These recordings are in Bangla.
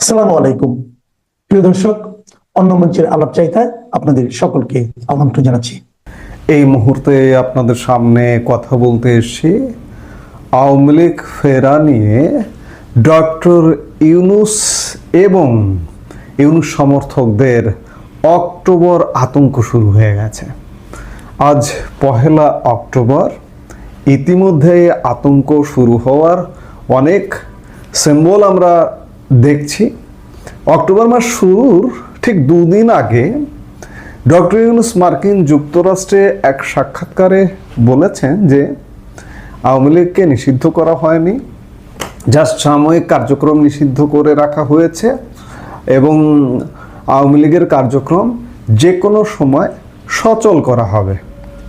আসসালামু আলাইকুম। প্রিয় দর্শক, অন্য মঞ্চের আলাপ চাইতায় আপনাদের সকলকে আমন্ত্রণ জানাচ্ছি। এই মুহূর্তে আপনাদের সামনে কথা বলতে এসেছি আওয়ামী লীগ ফেরা নিয়ে ডক্টর ইউনুস এবং ইউনুস সমর্থকদের অক্টোবর আতঙ্ক শুরু হয়ে গেছে। আজ পহেলা অক্টোবর ইতিমধ্যে আতঙ্ক শুরু হওয়ার অনেক সিম্বল আমরা দেখছি। অক্টোবর মাস শুরুর ঠিক দুদিন আগে ডক্টর ইউনুস মার্কিন যুক্তরাষ্ট্রে এক সাক্ষাৎকারে বলেছেন যে আওয়ামী লীগকে নিষিদ্ধ করা হয়নি, জাস্ট সাময়িক কার্যক্রম নিষিদ্ধ করে রাখা হয়েছে এবং আওয়ামী লীগের কার্যক্রম যে কোনো সময় সচল করা হবে।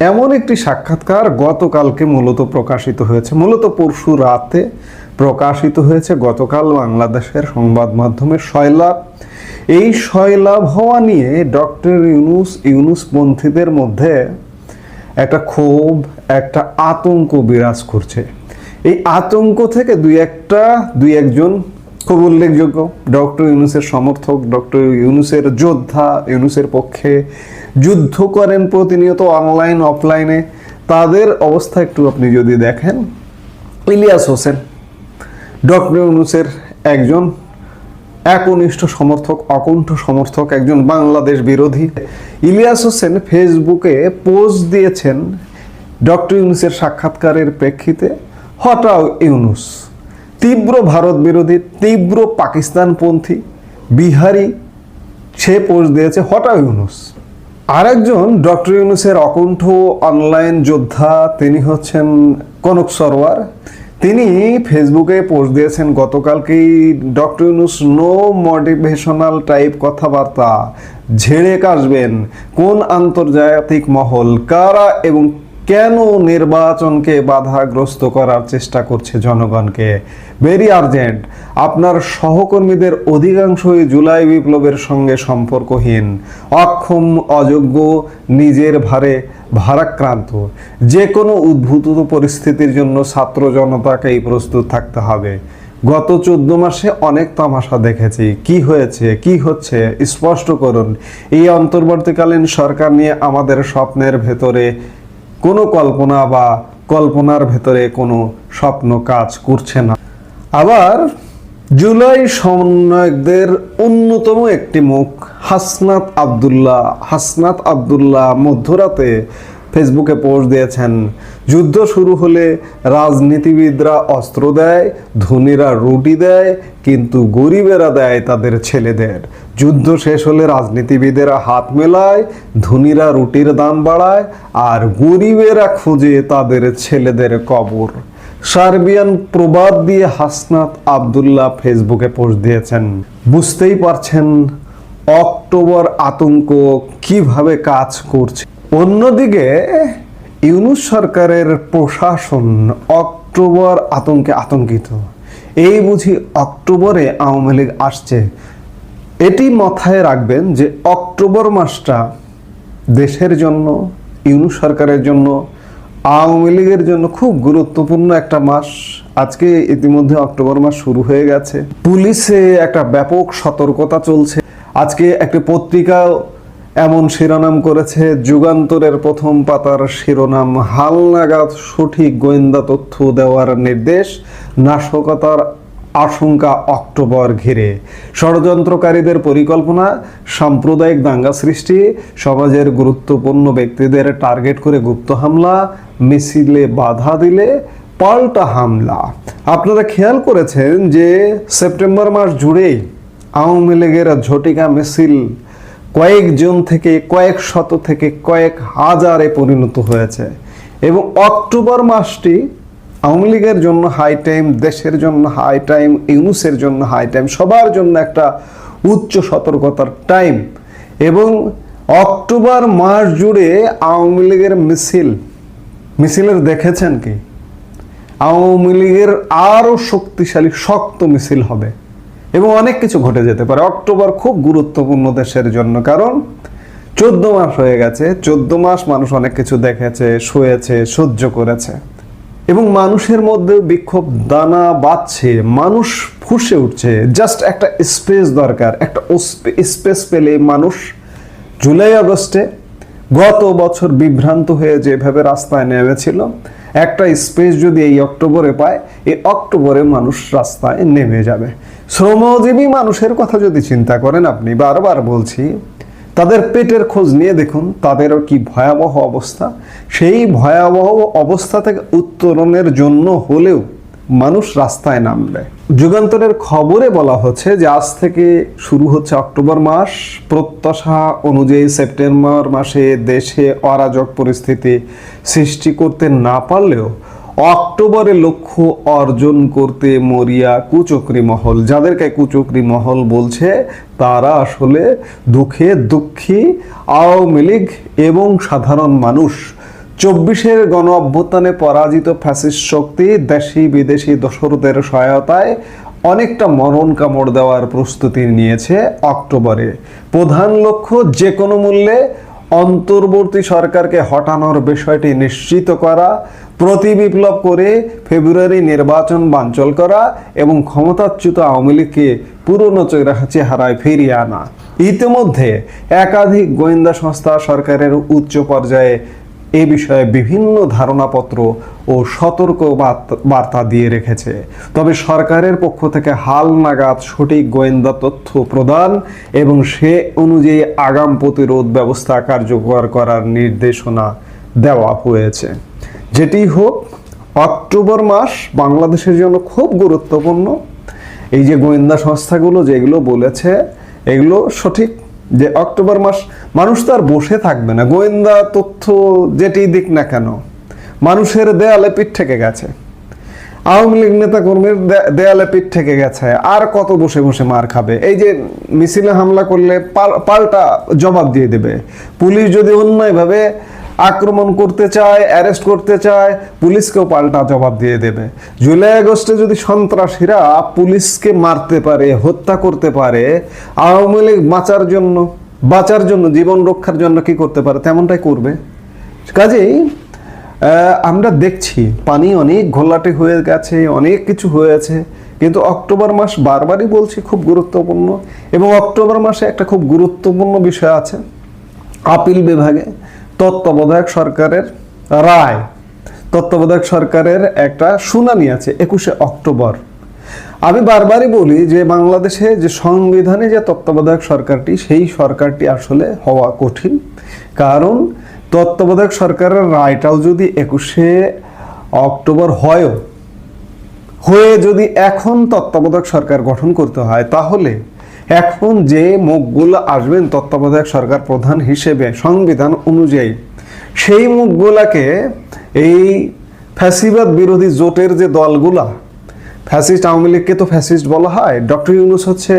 এমন একটি সাক্ষাৎকার গতকালকে মূলত প্রকাশিত হয়েছে। মূলত পরশু রাতে প্রকাশিত হয়েছে গতকাল বাংলাদেশের সংবাদ মাধ্যমে সয়লাভ এই সয়লাভ হওয়া নিয়ে ডক্টর ইউনুস ইউনুসপন্থীদের মধ্যে একটা ক্ষোভ, একটা আতঙ্ক বিরাজ করছে। এই আতঙ্ক থেকে দুই একটা, দুই একজন খুব উল্লেখযোগ্য, ডক্টর ইউনুসের সমর্থক, ডক্টর ইউনুসের যোদ্ধা, ইউনুসের পক্ষে যুদ্ধ করেন প্রতিনিয়ত অনলাইন, অফলাইনে। তাদের অবস্থা একটু আপনি যদি দেখেন, ইলিয়াস হোসেন ডক্টর ইউনুসের একজন একনিষ্ঠ সমর্থক, অকুণ্ঠ সমর্থক, একজন বাংলাদেশ বিরোধী। ইলিয়াস হোসেন ফেসবুকে পোস্ট দিয়েছেন ডক্টর ইউনুসের সাক্ষাৎকারের প্রেক্ষিতে, হটাও ইউনুস, তীব্র ভারত বিরোধী, তীব্র পাকিস্তানপন্থী, বিহারি, সে পোস্ট দিয়েছে, হটাও ইউনুস। আরেকজন ডক্টর ইউনুসের অকুণ্ঠ অনলাইন যোদ্ধা, তিনি হচ্ছেন কনক সরোয়ার তিনি ফেসবুকে পোস্ট দিয়েছেন, গতকালকেই doctor Yunus no motivational type কথাবার্তা, ঝেড়ে কাশবেন, কোন আন্তর্জাতিক মহল, কারা এবং কেন নির্বাচনকে বাধাগ্রস্ত করার চেষ্টা করছে জনগণকে? ভেরি আর্জেন্ট আপনার সহকর্মীদের অধিকাংশই জুলাই বিপ্লবের সঙ্গে সম্পর্কহীন। অক্ষম, অযোগ্য, নিজের ভারে ভারাক্রান্ত। যে কোনো উদ্ভূত পরিস্থিতির জন্য ছাত্র জনতাকেই প্রস্তুত থাকতে হবে। গত চোদ্দ মাসে অনেক তামাশা দেখেছি। কি হয়েছে? কি হচ্ছে? স্পষ্ট করুন। এই অন্তর্বর্তীকালীন সরকার নিয়ে আমাদের স্বপ্নের ভেতরে কোনো কল্পনা বা কল্পনার ভেতরে কোনো স্বপ্ন কাজ করছে না। আবার জুলাই সমন্বয়কদের অন্যতম একটি মুখ হাসনাত আবদুল্লাহ। হাসনাত আবদুল্লাহ মধ্যরাতে ফেসবুকে পোস্ট দিয়েছেন, যুদ্ধ শুরু হলে রাজনীতিবিদরা অস্ত্র দেয়, ধনীরা রুটি দেয়, কিন্তু গরিবেরা দেয় তাদের ছেলেদের। যুদ্ধ শেষ হলে রাজনীতিবিদেরা হাত মেলায়, ধনীরা রুটির দাম বাড়ায় আর গরিবেরা খুঁজে তাদের ছেলেদের কবর। সার্বিয়ান প্রবাদ দিয়ে হাসনাত আবদুল্লাহ ফেসবুকে পোস্ট দিয়েছেন। বুঝতেই পারছেন অক্টোবর আতঙ্ক কীভাবে কাজ করছে। অন্যদিকে, ইউনুস সরকারের প্রশাসন অক্টোবর আতঙ্কে আতঙ্কিত। এই বুঝি অক্টোবরে আওয়ামী লীগ আসছে। এটি মাথায় রাখবেন যে অক্টোবর মাসটা দেশের জন্য, ইউনু সরকারের জন্য, আওয়ামী লীগের জন্য খুব গুরুত্বপূর্ণ একটা মাস। আজকে ইতিমধ্যে অক্টোবর মাস শুরু হয়ে গেছে। পুলিশে একটা ব্যাপক সতর্কতা চলছে। আজকে একটি পত্রিকা এমন শিরোনাম করেছে, যুগান্তরের প্রথম পাতার শিরোনাম, হালনাগাদ সঠিক গোয়েন্দা তথ্য দেওয়ার নির্দেশ, নাশকতার আশঙ্কা অক্টোবর ঘিরে। ষড়যন্ত্রকারীদের পরিকল্পনা, সাম্প্রদায়িক দাঙ্গা সৃষ্টি, সমাজের গুরুত্বপূর্ণ ব্যক্তিদের টার্গেট করে গুপ্ত হামলা, মিছিলে বাধা দিলে পাল্টা হামলা। আপনারা খেয়াল করেছেন যে সেপ্টেম্বর মাস জুড়েই আওয়ামী লীগের ঝটিকা মিছিল কয়েকজন থেকে কয়েক শত থেকে কয়েক হাজারে পরিণত হয়েছে এবং অক্টোবর মাসটি আওয়ামী লীগের জন্য হাই টাইম দেশের জন্য হাই টাইম ইউনুসের জন্য হাই টাইম সবার জন্য একটা উচ্চ সতর্কতার টাইম এবং অক্টোবর মাস জুড়ে আওয়ামী লীগের মিছিল। মিছিলের দেখেছেন কি? আওয়ামী লীগের আরও শক্তিশালী, শক্ত মিছিল হবে। এবং অনেক কিছু ঘটে যেতে পারে। অক্টোবর খুব গুরুত্বপূর্ণ দেশের জন্য, কারণ চোদ্দ মাস হয়ে গেছে। চোদ্দ মাস মানুষ অনেক কিছু দেখেছে, শুয়েছে, সহ্য করেছে। এবং মানুষের মধ্যে বিক্ষোভ দানা বাঁধছে, মানুষ ফুসে উঠছে। জাস্ট একটা স্পেস দরকার, একটা স্পেস পেলে মানুষ জুলাই আগস্টে গত বছর বিভ্রান্ত হয়ে যেভাবে রাস্তায় নেমেছিল, একটা স্পেস যদি এই অক্টোবরে পায়, এই অক্টোবরে মানুষ রাস্তায় নেমে যাবে। শ্রমজীবী মানুষের কথা যদি চিন্তা করেন আপনি, বারবার বলছি তাদের পেটের খোঁজ নিয়ে দেখুন, তাদেরও কি ভয়াবহ অবস্থা? সেই ভয়াবহ অবস্থা থেকে উত্তরণের জন্য হলেও মানুষ রাস্তায় নামবে। যুগান্তরের খবরে বলা হচ্ছে যে আজ থেকে শুরু হচ্ছে অক্টোবর মাস। প্রত্যাশা অনুযায়ী সেপ্টেম্বর মাসে দেশে অরাজক পরিস্থিতি সৃষ্টি করতে না পারলেও অক্টোবরে লক্ষ্য অর্জন করতে মরিয়া কুচক্রি মহল। যাদেরকে কুচক্রি মহল বলছে, তারা আসলে দুঃখে দুঃখী, আওয়ামী লীগ এবং সাধারণ মানুষ। চব্বিশের গণ অভ্যুত্থানে পরাজিত ফ্যাসিস্ট শক্তি দেশি বিদেশি দোসরদের সহায়তায় অনেকটা মরণ কামড় দেওয়ার প্রস্তুতি নিয়েছে অক্টোবরে। প্রধান লক্ষ্য যে কোনো মূল্যে অন্তর্বর্তী সরকারকে হটানোর বিষয়টি নিশ্চিত করা প্রতি বিপ্লব করে ফেব্রুয়ারি নির্বাচন বানচল করা এবং ক্ষমতাচ্যুত আওয়ামী লীগকে পুরনো চেহারা- চেহারায় ফিরিয়ে আনা। ইতিমধ্যে একাধিক গোয়েন্দা সংস্থা সরকারের উচ্চ পর্যায়ে এ বিষয়ে বিভিন্ন ধারণাপত্র ও সতর্ক বার্তা দিয়ে রেখেছে। তবে সরকারের পক্ষ থেকে হাল নাগাদ সঠিক গোয়েন্দা তথ্য প্রদান এবং সে অনুযায়ী আগাম প্রতিরোধ ব্যবস্থা কার্যকর করার নির্দেশনা দেওয়া হয়েছে। যেটি হোক, অক্টোবর মাস বাংলাদেশের জন্য খুব গুরুত্বপূর্ণ। এই যে গোয়েন্দা সংস্থাগুলো যেগুলো বলেছে, এগুলো সঠিক যে অক্টোবর মাস, মানুষ তো আর বসে থাকবে না। গোয়েন্দা তথ্য যেটি দিক না কেন, মানুষের দেয়ালে পিঠ থেকে গেছে। আওয়ামী লীগ নেতা কর্মীর দেয়ালে পিঠ থেকে গেছে। আর কত বসে বসে মার খাবে? এই যে মিছিলে হামলা করলে পাল- পাল্টা জবাব দিয়ে দেবে। পুলিশ যদি অন্যায়ভাবে আক্রমণ করতে চায়, অ্যারেস্ট করতে চায়, পুলিশকেও পাল্টা জবাব দিয়ে দেবে। জুলাই আগস্টে যদি সন্ত্রাসীরা পুলিশকে মারতে পারে, হত্যা করতে পারে, আওয়ামী লীগ বাঁচার জন্য বাঁচার জন্য, জীবন রক্ষার জন্য কি করতে পারে, তেমনটাই করবে। কাজেই আমরা দেখছি, পানি অনেক ঘোলাটে হয়ে গেছে, অনেক কিছু হয়েছে, কিন্তু অক্টোবর মাস বারবারই বলছি খুব গুরুত্বপূর্ণ এবং অক্টোবর মাসে একটা খুব গুরুত্বপূর্ণ বিষয় আছে। আপিল বিভাগে তত্ত্বাবধায়ক সরকারের রায়। তত্ত্বাবধায়ক সরকারের একটা শুনানি আছে একুশে অক্টোবর। আমি বারবারই বলি যে বাংলাদেশে যে সংবিধানে যে তত্ত্বাবধায়ক সরকারটি, সেই সরকারটি আসলে হওয়া কঠিন। কারণ তত্ত্বাবধায়ক সরকারের রায়টাও যদি একুশে অক্টোবর হয়ও, হয়ে যদি এখন তত্ত্বাবধায়ক সরকার গঠন করতে হয়, তাহলে এখন যে মুখগুলো আসবেন তত্ত্বাবধায়ক সরকার প্রধান হিসেবে সংবিধান অনুযায়ী, সেই মুখগুলাকে এই ফ্যাসিবাদ বিরোধী জোটের যে দলগুলা, ফ্যাসিস্ট আওয়ামী লীগকে তো ফ্যাসিস্ট বলা হয়, ডক্টর ইউনুস হচ্ছে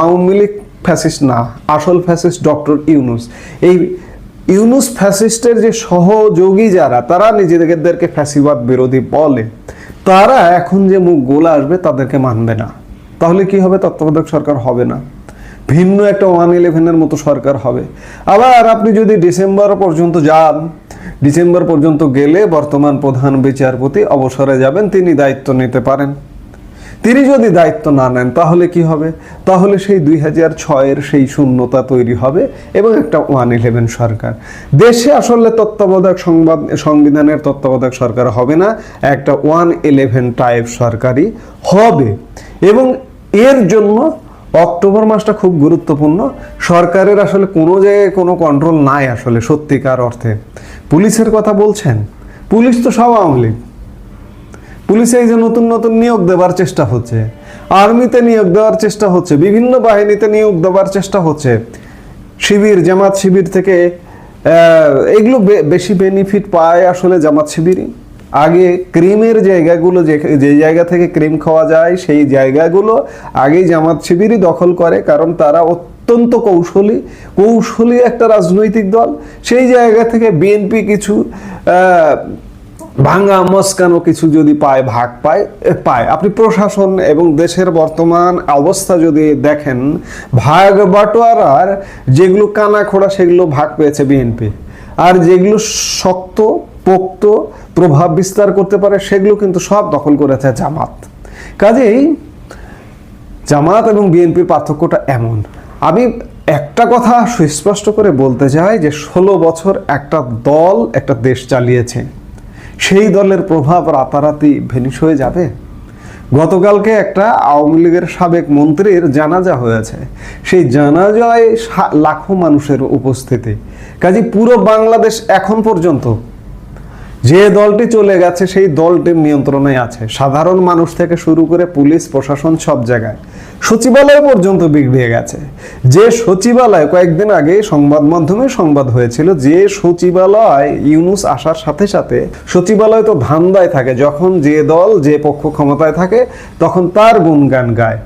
আওয়ামী লীগ ফ্যাসিস্ট না, আসল ফ্যাসিস্ট ডক্টর ইউনুস। এই ইউনুস ফ্যাসিস্টের যে সহযোগী যারা, তারা নিজেদেরকে ফ্যাসিবাদ বিরোধী বলে। তারা এখন যে মুখগুলো আসবে তাদেরকে মানবে না। তাহলে কি হবে? তত্ত্বাবধায়ক সরকার হবে না। ভিন্ন একটা ওয়ান ইলেভেনের মতো সরকার হবে। আবার আপনি যদি ডিসেম্বর পর্যন্ত যান, ডিসেম্বর পর্যন্ত গেলে বর্তমান প্রধান বিচারপতি অবসরে যাবেন, তিনি দায়িত্ব নিতে পারেন। তিনি যদি দায়িত্ব না নেন, তাহলে কি হবে? তাহলে সেই দুই হাজার ছয়ের সেই শূন্যতা তৈরি হবে এবং একটা ওয়ান ইলেভেন সরকার। দেশে আসলে তত্ত্বাবধায়ক সংবাদ, সংবিধানের তত্ত্বাবধায়ক সরকার হবে না, একটা ওয়ান ইলেভেন টাইপ সরকারই হবে। এবং এর জন্য অক্টোবর মাসটা খুব গুরুত্বপূর্ণ। সরকারের আসলে কোনো জায়গায় কোনো কন্ট্রোল নাই আসলে সত্যিকার অর্থে। পুলিশের কথা বলছেন? পুলিশ তো সব আওয়ামী লীগ। পুলিশে এই যে নতুন নতুন নিয়োগ দেওয়ার চেষ্টা হচ্ছে। আর্মিতে নিয়োগ দেওয়ার চেষ্টা হচ্ছে। বিভিন্ন বাহিনীতে নিয়োগ দেওয়ার চেষ্টা হচ্ছে। শিবির, জামাত শিবির থেকে এগুলো বেশি বেনিফিট পায় আসলে জামাত শিবিরই। আগে ক্রিমের জায়গাগুলো যে যে জায়গা থেকে ক্রিম খাওয়া যায়, সেই জায়গাগুলো আগেই জামাত শিবিরই দখল করে, কারণ তারা অত্যন্ত কৌশলী। কৌশলী একটা রাজনৈতিক দল। সেই জায়গা থেকে বিএনপি কিছু ভাঙা মস্কানো কিছু যদি পায়, ভাগ পায় পায়। আপনি প্রশাসন এবং দেশের বর্তমান অবস্থা যদি দেখেন, ভাগ বাটোয়ারার যেগুলো কানা খোড়া সেগুলো ভাগ পেয়েছে বিএনপি। আর যেগুলো শক্ত পোক্ত প্রভাব বিস্তার করতে পারে, সেগুলো কিন্তু সব দখল করেছে জামাত। কাজেই জামাত এবং বিএনপির পার্থক্যটা এমন। আমি একটা কথা সুস্পষ্ট করে বলতে চাই যে, ষোলো বছর একটা দল, একটা দেশ চালিয়েছে। সেই দলের প্রভাব রাতারাতি ভেনিশ হয়ে যাবে? গতকালকে একটা আওয়ামী লীগের সাবেক মন্ত্রীর জানাজা হয়েছে। সেই জানাজায় লাখো মানুষের উপস্থিতি। কাজে পুরো বাংলাদেশ এখন পর্যন্ত যে দলটি চলে গেছে, সেই দলটির নিয়ন্ত্রণে আছে। সাধারণ মানুষ থেকে শুরু করে পুলিশ, প্রশাসন সব জায়গায়। সচিবালয় পর্যন্ত বিগড়ে গেছে। যে সচিবালয়, কয়েকদিন আগে সংবাদ মাধ্যমে সংবাদ হয়েছিল যে সচিবালয় ইউনুস আসার সাথে সাথে সচিবালয় তো ধান্দায় থাকে, যখন যে দল, যে পক্ষ ক্ষমতায় থাকে, তখন তার গুণগান গায়।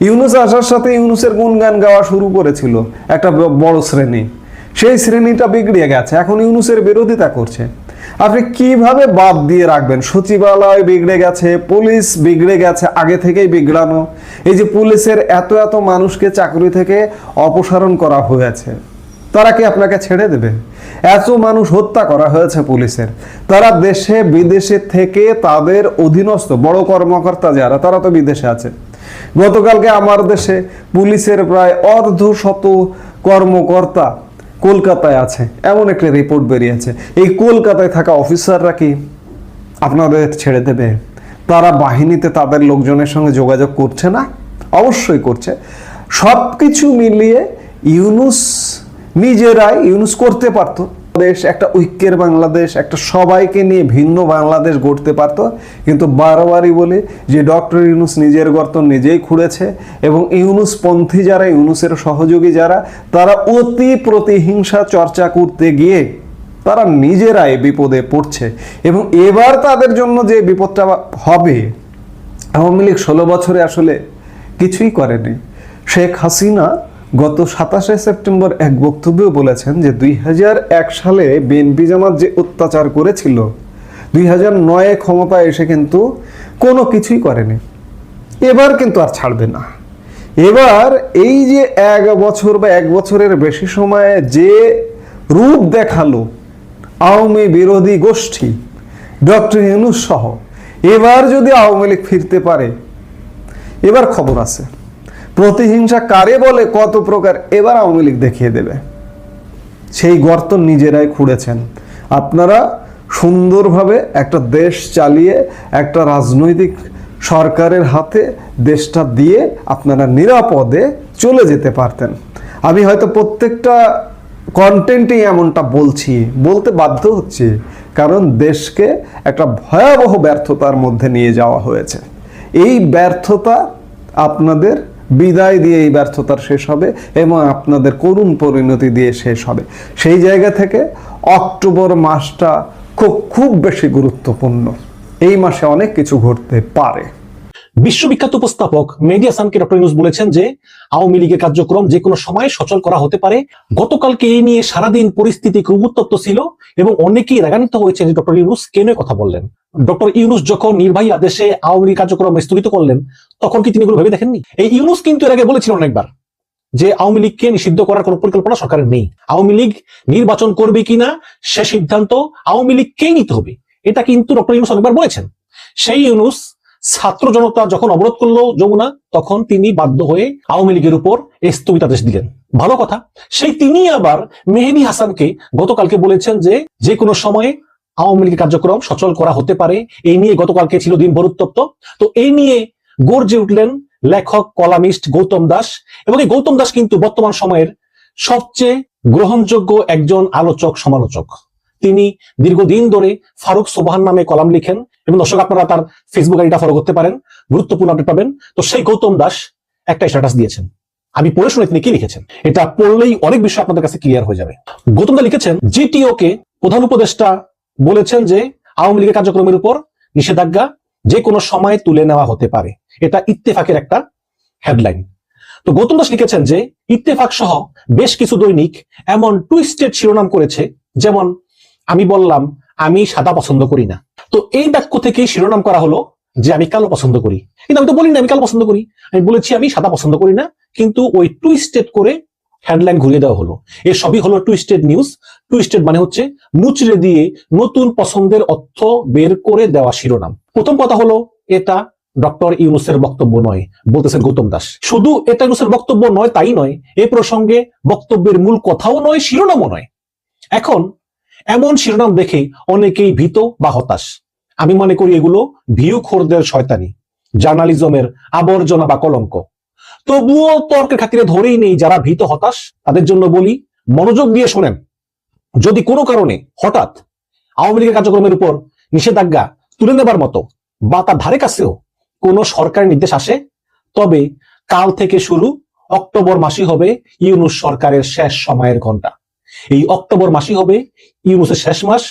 ইউনুস আসার সাথে ইউনুসের গুণগান গাওয়া শুরু করেছিল একটা বড় শ্রেণি। সেই শ্রেণীটা বিগড়িয়ে গেছে। এখন ইউনুসের বিরোধিতা করছে। আপনি কীভাবে বাদ দিয়ে রাখবেন? সচিবালয় বিগড়ে গেছে, পুলিশ বিগড়ে গেছে, আগে থেকেই বিগড়ানো। এই যে পুলিশের এত এত মানুষকে চাকরি থেকে অপসারণ করা হয়েছে, তারা কি আপনাকে ছেড়ে দেবে? এত মানুষ হত্যা করা হয়েছে পুলিশের। তারা দেশে, বিদেশে থেকে তাদের অধীনস্থ, বড় কর্মকর্তা যারা, তারা তো বিদেশে আছে। গতকালকে আমার দেশে পুলিশের প্রায় অর্ধ শত কর্মকর্তা কলকাতায় আছে, এমন একটা রিপোর্ট বেরিয়েছে। এই কলকাতায় থাকা অফিসাররা কি আপনাদের ছেড়ে দেবে? তারা বাহিনীতে তাদের লোকজনের সঙ্গে যোগাযোগ করছে না? অবশ্যই করছে। সব কিছু মিলিয়ে ইউনুস নিজেরাই, ইউনুস করতে পারতো। দেশ একটা ঐক্যের বাংলাদেশ, একটা সবাইকে নিয়ে ভিন্ন বাংলাদেশ গড়তে পারতো। কিন্তু বারবারই বলে যে ডক্টর ইউনুস নিজের গর্ত নিজেই খুঁড়েছে এবং ইউনুস পন্থী যারা, ইউনুসের সহযোগী যারা, তারা অতি প্রতিহিংসা চর্চা করতে গিয়ে তারা নিজেরাই বিপদে পড়ছে। এবং এবার তাদের জন্য যে বিপদটা হবে, আওয়ামী লীগ ষোলো বছরে আসলে কিছুই করেনি। শেখ হাসিনা গত সাতাশে সেপ্টেম্বর এক বক্তব্যে বলেছেন যে দুই হাজার এক সালে বিএনপি জামাত যে অত্যাচার করেছিল, দুই হাজার নয়ে ক্ষমতায় এসে কিন্তু কোনো কিছুই করেনি। এবার কিন্তু আর ছাড়বে না। এবার এই যে এক বছর বা এক বছরের বেশি সময়ে যে রূপ দেখাল আওয়ামী বিরোধী গোষ্ঠী, ডক্টর ইউনুস সহ, এবার যদি আওয়ামী লীগ ফিরতে পারে, এবার খবর আছে। প্রতিহিংসা কারে বলে কত প্রকার, এবার আওয়ামী লীগ দেখিয়ে দেবে। সেই গর্ত নিজেরাই খুঁড়েছেন। আপনারা সুন্দরভাবে একটা দেশ চালিয়ে, একটা রাজনৈতিক সরকারের হাতে দেশটা দিয়ে আপনারা নিরাপদে চলে যেতে পারতেন। আমি হয়তো প্রত্যেকটা কন্টেন্টেই এমনটা বলছি, বলতে বাধ্য হচ্ছি, কারণ দেশকে একটা ভয়াবহ ব্যর্থতার মধ্যে নিয়ে যাওয়া হয়েছে। এই ব্যর্থতা আপনাদের বিদায় দিয়ে এই ব্যর্থতার শেষ হবে এবং আপনাদের করুণ পরিণতি দিয়ে শেষ হবে। সেই জায়গা থেকে অক্টোবর মাসটা খুব খুব বেশি গুরুত্বপূর্ণ। এই মাসে অনেক কিছু ঘটতে পারে। বিশ্ববিখ্যাত উপস্থাপক মেডিয়া সানকে ডক্টর ইউনুস বলেছেন যে আওয়ামী লীগের কার্যক্রম যে কোনো সময় সচল করা হতে পারে। গতকালকে এই নিয়ে সারাদিন পরিস্থিতি খুব উত্তপ্ত ছিল এবং অনেকেই রাগান্বিত হয়েছে যে ডক্টর ইউনুস কেন কথা বললেন। ডক্টর ইউনুস যখন নির্বাহী আদেশে আওয়ামী লীগ কার্যক্রম স্থগিত করলেন, তখন কি তিনি এগুলো ভেবে দেখেননি? এই ইউনুস কিন্তু এর আগে বলেছিলেন অনেকবার যে আওয়ামী লীগকে নিষিদ্ধ করার কোন পরিকল্পনা সরকারের নেই। আওয়ামী লীগ নির্বাচন করবে কিনা, সে সিদ্ধান্ত আওয়ামী লীগকেই নিতে হবে। এটা কিন্তু ডক্টর ইউনুস অনেকবার বলেছেন। সেই ইউনুস ছাত্র জনতা যখন অবরোধ করল যমুনা, তখন তিনি বাধ্য হয়ে আওয়ামী লীগের উপর স্থগিতাদেশ দিলেন। ভালো কথা। সেই তিনি আবার মেহেদি হাসানকে গতকালকে বলেছেন যে যে কোনো সময়ে আওয়ামী লীগের কার্যক্রম সচল করা হতে পারে। এই নিয়ে গতকালকে ছিল দিনভর উত্তপ্ত তো এই নিয়ে গর্জে উঠলেন লেখক, কলামিস্ট গৌতম দাস এবং এই গৌতম দাস কিন্তু বর্তমান সময়ের সবচেয়ে গ্রহণযোগ্য একজন আলোচক, সমালোচক। তিনি দীর্ঘদিন ধরে ফারুক সোবহান নামে কলাম লিখেন। এবং দর্শক আপনারা তার ফেসবুক আইডিটা ফলো করতে পারেন, গুরুত্বপূর্ণ আপডেট পাবেন। তো সেই গৌতম দাস একটা স্ট্যাটাস দিয়েছেন। আমি পড়ে শুনে তিনি কি লিখেছেন? এটা পড়লেই অনেক বিষয় আপনাদের কাছে ক্লিয়ার হয়ে যাবে। গৌতম দা লিখেছেন জিটিও কে প্রধান উপদেষ্টা বলেছেন যে আওয়ামী লীগের কার্যক্রমের উপর নিষেধাজ্ঞা যে কোনো সময় তুলে নেওয়া হতে পারে। এটা ইত্তেফাকের একটা হেডলাইন তো গৌতম দাস লিখেছেন যে, ইত্তেফাক সহ বেশ কিছু দৈনিক এমন টুইস্টেড শিরোনাম করেছে, যেমন আমি বললাম, আমি সাদা পছন্দ করি না। তো এই বাক্য থেকে শিরোনাম করা হলো যে আমি কালো পছন্দ করি। কিন্তু আমি তো বলি না আমি কালো পছন্দ করি। আমি বলেছি আমি সাদা পছন্দ করি না, কিন্তু ওই টুইস্টেড করে হেডলাইন ঘুরিয়ে দেওয়া হলো। এর সবই হলো টুইস্টেড নিউজ টুইস্টেড মানে হচ্ছে মুচড়ে দিয়ে নতুন পছন্দের অর্থ বের করে দেওয়া শিরোনাম। প্রথম কথা হলো, এটা ডক্টর ইউনুসের বক্তব্য নয় বলতেছেন গৌতম দাস। শুধু এটা ইউনুসের বক্তব্য নয়, তাই নয়, এ প্রসঙ্গে বক্তব্যের মূল কথাও নয়, শিরোনামও নয়। এখন এমন শিরোনাম দেখে অনেকেই ভীত বা হতাশ। আমি মনে করি এগুলো ভিউ খোরদের শয়তানি, জার্নালিজমের আবর্জনা বা কলঙ্ক। তবুও তর্কের খাতিরে ধরেই নেই যারা ভীত, হতাশ, তাদের জন্য বলি, মনোযোগ দিয়ে শোনেন। যদি কোনো কারণে হঠাৎ আওয়ামী লীগের কার্যক্রমের উপর নিষেধাজ্ঞা তুলে নেবার মতো বা তার ধারে কাছেও কোনো সরকারি নির্দেশ আসে, তবে কাল থেকে শুরু অক্টোবর মাসই হবে ইউনুস সরকারের শেষ সময়ের ঘণ্টা এই অক্টোবর মাসই হবে ইউনুসের শেষ মাস।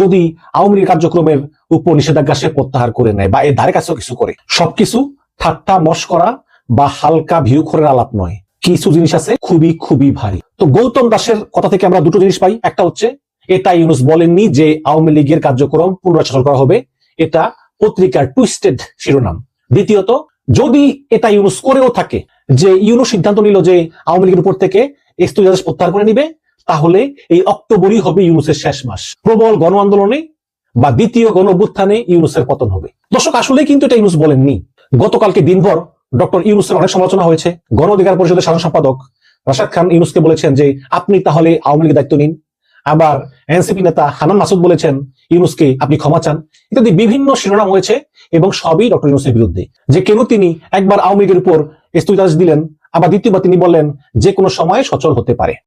যদি আওয়ামী লীগ কার্যক্রমের উপর নিষেধাজ্ঞা সে প্রত্যাহার করে নেয় বা এর ধারে কাছেও কিছু করে, সবকিছু ঠাট্টা মস্করা বা হালকা ভিউ করে আলাপ নয়। কিছু জিনিস আছে খুবই খুবই ভারী। তো গৌতম দাসের কথা থেকে আমরা দুটো জিনিস পাই। একটা হচ্ছে, এটা ইউনুস বলেননি যে আওয়ামী লীগের কার্যক্রম পুনরাচল করা হবে। এটা পত্রিকার টুইস্টেড শিরোনাম। দ্বিতীয়ত, যদি এটা ইউনুস করেও থাকে, যে ইউনুস সিদ্ধান্ত নিল যে আওয়ামী লীগের উপর থেকে স্থগিতাদেশ প্রত্যাহার করে নিবে তাহলে এই অক্টোবরই হবে ইউনুসের শেষ মাস। প্রবল গণ আন্দোলনে বা দ্বিতীয় গণ অভ্যুত্থানে ইউনুসের পতন হবে। দর্শক আসলে কিন্তু এটা ইউনুস বলেননি। গতকালকে দিনভর ডক্টর ইউনুসের অনেক সমালোচনা হয়েছে। গণ অধিকার পরিষদের সাধারণ সম্পাদক রাশাদ খান ইউনুসকে বলেছেন যে, আপনি তাহলে আওয়ামী লীগের দায়িত্ব নিন। আবার এনসিপি নেতা হানান মাসুদ বলেছেন, ইউনুসকে আপনি ক্ষমা চান। ইত্যাদি বিভিন্ন শিরোনাম হয়েছে এবং সবই ডক্টর ইউনুসের বিরুদ্ধে। যে কেন তিনি একবার আওয়ামী লীগের উপর স্থগিতাদেশ দিলেন, আবার দ্বিতীয়বার তিনি বললেন, যে কোনো সময় সচল হতে পারে।